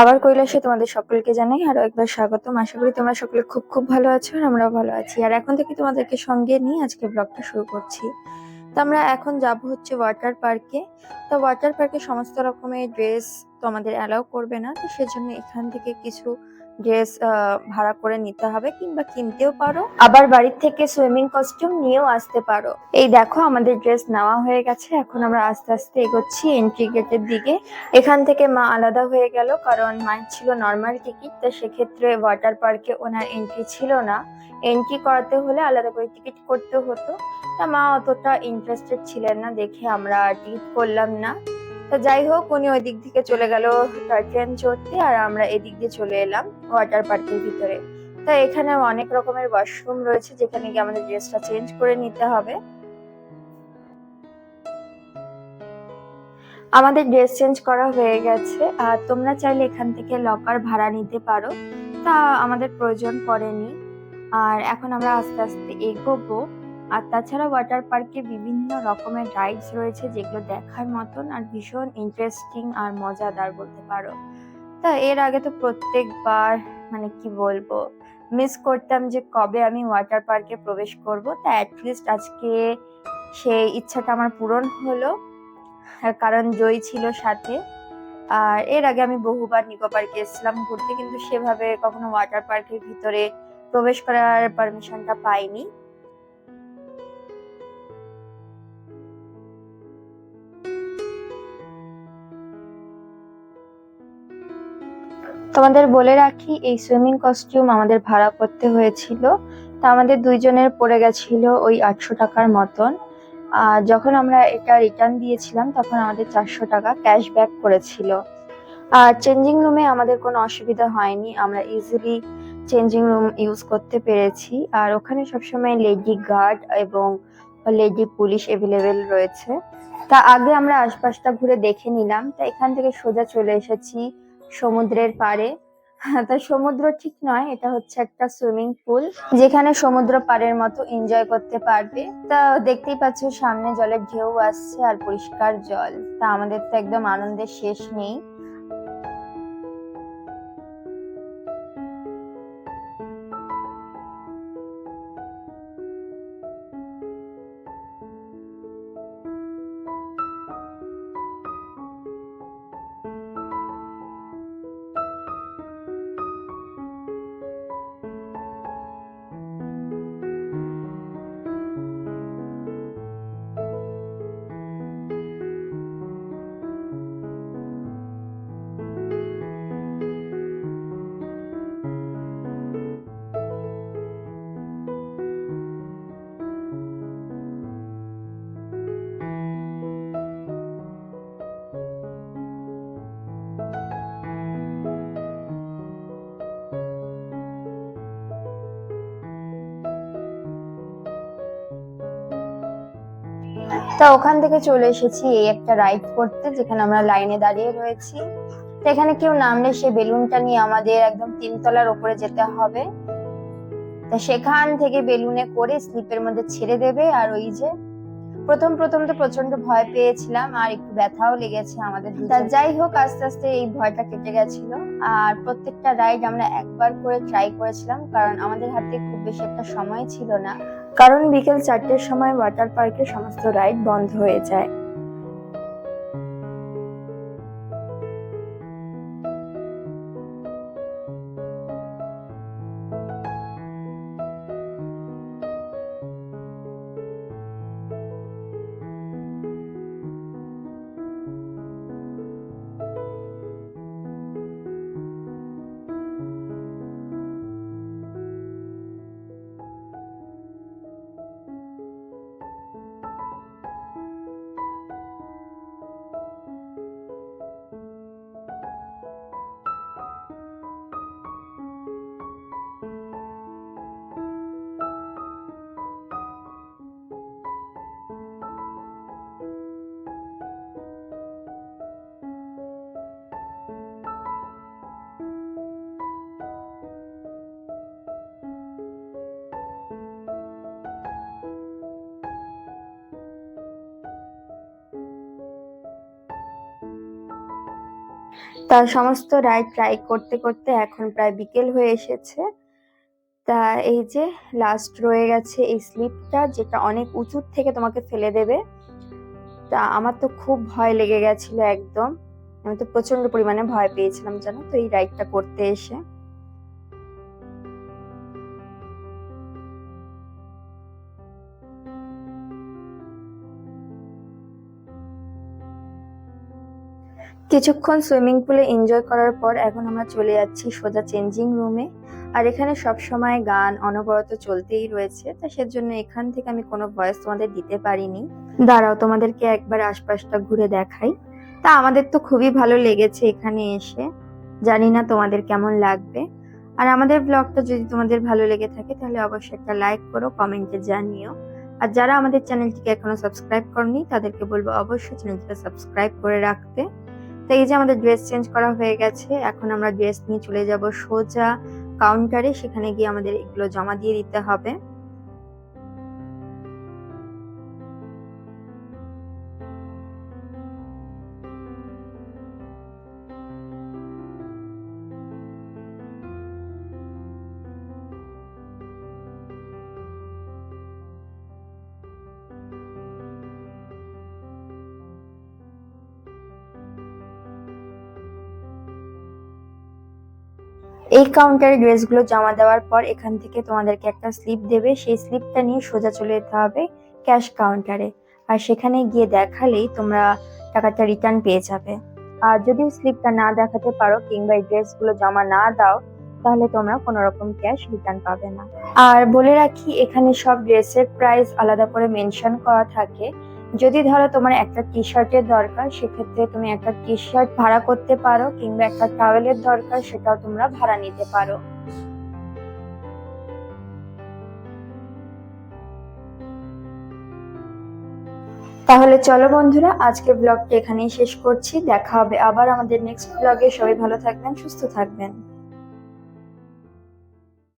আবার কৈলাসে তোমাদের সকলকে জানাই, আরও একবার স্বাগতম। আশা করি তোমরা সকলে খুব খুব ভালো আছো আর আমরাও ভালো আছি। আর এখন থেকে তোমাদেরকে সঙ্গে নিয়ে আজকে ব্লগটা শুরু করছি। তো আমরা এখন যাব হচ্ছে ওয়াটার পার্কে। তো ওয়াটার পার্কে সমস্ত রকমের ড্রেস তো আমাদের অ্যালাউ করবে না, তো সেজন্য এখান থেকে কিছু ড্রেস ভাড়া করে নিতে হবে কিংবা কিনতেও পারো। আবার বাড়ির থেকে সুইমিং কস্টিউম নিয়েও আসতে পারো। এই দেখো, আমাদের ড্রেস নেওয়া হয়ে গেছে। এখন আমরা আস্তে আস্তে এগোচ্ছি এন্ট্রি গেটের দিকে। এখান থেকে মা আলাদা হয়ে গেল, কারণ মায়ের ছিল নর্মাল টিকিট তো সেক্ষেত্রে ওয়াটার পার্কে ওনার এন্ট্রি ছিল না। এন্ট্রি করাতে হলে আলাদা করে টিকিট করতে হতো। তা মা অতটা ইন্টারেস্টেড ছিলেন না, দেখে আমরা টিকিট করলাম না। তো যাই হোক, উনি ওই দিক থেকে চলে গেল ট্রেন চড়তে আর আমরা এদিক দিয়ে চলে এলাম ওয়াটার পার্কের ভিতরে। তা এখানে অনেক রকমের ওয়াশরুম রয়েছে যেখানে গিয়ে আমাদের ড্রেসটা চেঞ্জ করে নিতে হবে। আমাদের ড্রেস চেঞ্জ করা হয়ে গেছে। আর তোমরা চাইলে এখান থেকে লকার ভাড়া নিতে পারো। তা আমাদের প্রয়োজন পড়েনি। আর এখন আমরা আস্তে আস্তে এগোবো। আর তাছাড়া ওয়াটার পার্কে বিভিন্ন রকমের রাইডস রয়েছে যেগুলো দেখার মতন আর ভীষণ ইন্টারেস্টিং আর মজাদার বলতে পারো। তা এর আগে তো প্রত্যেকবার মানে কি বলব মিস করতাম যে কবে আমি ওয়াটার পার্কে প্রবেশ করব। তা অ্যাটলিস্ট আজকে সেই ইচ্ছাটা আমার পূরণ হলো কারণ জয় ছিল সাথে। আর এর আগে আমি বহুবার নিকো পার্কে এসেছিলাম ঘুরতে, কিন্তু সেভাবে কখনো ওয়াটার পার্কের ভিতরে প্রবেশ করার পারমিশনটা পাইনি। তোমাদের বলে রাখি, এই সুইমিং কস্টিউম আমাদের ভাড়া করতে হয়েছিল। তা আমাদের দুইজনের পড়ে গেছিল ওই আটশো টাকার মতন। আর যখন আমরা এটা রিটার্ন দিয়েছিলাম, তখন আমাদের চারশো টাকা ক্যাশব্যাক করেছিল। আর চেঞ্জিং রুমে আমাদের কোনো অসুবিধা হয়নি, আমরা ইজিলি চেঞ্জিং রুম ইউজ করতে পেরেছি। আর ওখানে সবসময় লেডি গার্ড এবং লেডি পুলিশ অ্যাভেলেবেল রয়েছে। তা আগে আমরা আশপাশটা ঘুরে দেখে নিলাম। তা এখান থেকে সোজা চলে এসেছি সমুদ্রের পাড়ে। তা সমুদ্র ঠিক নয়, এটা হচ্ছে একটা সুইমিং পুল, যেখানে সমুদ্র পাড়ের মতো এনজয় করতে পারবে। তা দেখতেই পাচ্ছ সামনে জলের ঢেউ আসছে আর পরিষ্কার জল। তা আমাদের তো একদম আনন্দের শেষ নেই। তা ওখান থেকে চলে এসেছি এই একটা রাইড করতে, যেখানে আমরা লাইনে দাঁড়িয়ে রয়েছি। তো এখানে কেউ নামলে সে বেলুনটা নিয়ে আমাদের একদম তিনতলার ওপরে যেতে হবে। তা সেখান থেকে বেলুনে করে স্লিপের মধ্যে ছেড়ে দেবে, আর ওই যে প্রথম প্রথম তো প্রচণ্ড ভয় পেয়েছিলাম, আর একটু ব্যথাও লেগেছে আমাদের তা যাই হোক, আস্তে আস্তে এই ভয়টা কেটে গেছিল। আর প্রত্যেকটা রাইড আমরা একবার করে ট্রাই করেছিলাম, কারণ আমাদের হাতে খুব বেশি একটা সময় ছিল না। কারণ বিকেল চারটের সময় ওয়াটার পার্কে সমস্ত রাইড বন্ধ হয়ে যায়। তার সমস্ত রায় ট্রাই করতে করতে এখন প্রায় বিকেল হয়ে এসেছে। তা এই যে লাস্ট রয়ে গেছে এই স্লিপটা যেটা অনেক উঁচুর থেকে তোমাকে ফেলে দেবে। তা আমার তো খুব ভয় লেগে গেছিল একদম। আমি তো প্রচণ্ড পরিমাণে ভয় পেয়েছিলাম জানো তো এই রাইডটা করতে এসে। কিছুক্ষণ সুইমিং পুলে এনজয় করার পর এখন আমরা চলে যাচ্ছি সোজা চেঞ্জিং রুমে। আর এখানে সব সময় গান অনবরত চলতেই রয়েছে, তা সেজন্য এখান থেকে আমি কোনো ভয়েস তোমাদের দিতে পারিনি। দাঁড়াও, তোমাদেরকে একবার আশপাশটা ঘুরে দেখাই। তা আমাদের তো খুবই ভালো লেগেছে এখানে এসে। জানি না তোমাদের কেমন লাগবে। আর আমাদের ব্লগটা যদি তোমাদের ভালো লেগে থাকে, তাহলে অবশ্যই একটা লাইক করো, কমেন্টে জানিও। আর যারা আমাদের চ্যানেলটিকে এখনও সাবস্ক্রাইব করনি, তাদেরকে বলব অবশ্যই চ্যানেলটিকে সাবস্ক্রাইব করে রাখতে। তো এই যে আমাদের ড্রেস চেঞ্জ করা হয়ে গেছে, এখন আমরা ড্রেস নিয়ে চলে যাব সোজা কাউন্টারে সেখানে গিয়ে আমাদের এগুলো জমা দিয়ে দিতে হবে। এই কাউন্টারে ড্রেসগুলো জমা দেওয়ার পর এখান থেকে তোমাদেরকে একটা স্লিপ দেবে। সেই স্লিপটা নিয়ে সোজা চলে যেতে হবে ক্যাশ কাউন্টারে আর সেখানে গিয়ে দেখালেই তোমরা টাকাটা রিটার্ন পেয়ে যাবে। আর যদি স্লিপটা না দেখাতে পারো কিংবা এই ড্রেসগুলো জমা না দাও, তাহলে তোমরা কোনো রকম ক্যাশ রিটার্ন পাবে না। আর বলে রাখি, এখানে সব ড্রেসের প্রাইস আলাদা করে মেনশন করা থাকে। যদি ধরো তোমার একটা টি শার্টের দরকার, সেক্ষেত্রে তুমি একটা টি শার্ট ভাড়া করতে পারো কিংবা একটা টাওয়েলের দরকার, সেটাও তোমরা ভাড়া নিতে পারো। তাহলে চলো বন্ধুরা আজকে ব্লগটা এখানেই শেষ করছি। দেখা হবে আবার আমাদের নেক্সট ব্লগে সবাই ভালো থাকবেন, সুস্থ থাকবেন।